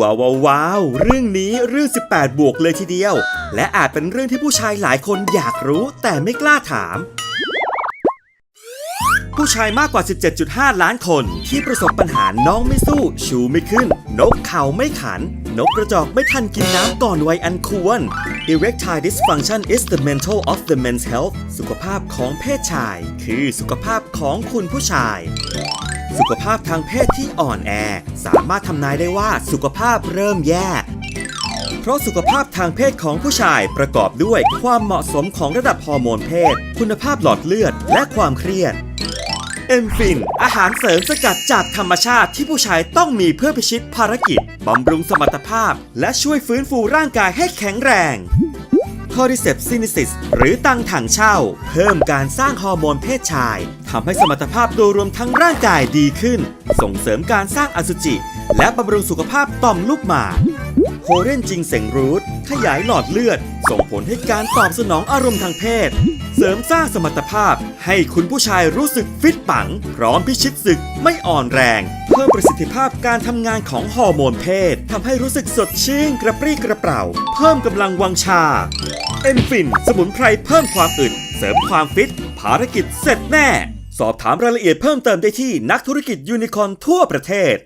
ว้าวว้าวเรื่องนี้เรื่อง 18 บวกเลยทีเดียว และอาจเป็นเรื่องที่ผู้ชายหลายคนอยากรู้แต่ไม่กล้าถาม ผู้ชายมากกว่า 17.5 ล้านคน ที่ประสบปัญหาน้องไม่สู้ ชูไม่ขึ้น นกเขาไม่ขัน นกกระจอกไม่ทันกินน้ำก่อนวัยอันควร Erectile dysfunction is the mental of the men's health สุขภาพของเพศชาย คือสุขภาพของคุณผู้ชาย สุขภาพทางเพศที่อ่อนแอ สามารถทำนายได้ว่าสุขภาพเริ่มแย่ เพราะสุขภาพทางเพศของผู้ชายประกอบด้วยความเหมาะสมของระดับฮอร์โมนเพศ คุณภาพหลอดเลือด และความเครียดเอนฟิน อาหารเสริมสกัดจากธรรมชาติที่ผู้ชายต้องมีเพื่อพิชิตภารกิจ บำรุงสมรรถภาพ และช่วยฟื้นฟูร่างกายให้แข็งแรง c o r d y c e p s i n e s i s หรือตังถังเช่า เพิ่มการสร้างฮอร์โมนเพศชายทำให้สมรรถภาพโดยรวมทั้งร่างกายดีขึ้น ส่งเสริมการสร้างอสุจิ และบำรุงสุขภาพต่อมลูกหมาก โคเรนจิงเสงรูทขยายหลอดเลือด ส่งผลให้การตอบสนองอารมณ์ทางเพศ เสริมสร้างสมรรถภาพ ให้คุณผู้ชายรู้สึกฟิตปัง พร้อมพิชิตศึกไม่อ่อนแรง เพิ่มประสิทธิภาพการทำงานของฮอร์โมนเพศทำให้รู้สึกสดชื่นกระปรี้กระเปร่า เพิ่มกำลังวังชา เอนฟิน สมุนไพรเพิ่มความอึด เสริมความฟิต ภารกิจเสร็จแน่ สอบถามรายละเอียดเพิ่มเติมได้ที่นักธุรกิจยูนิคอนทั่วประเทศ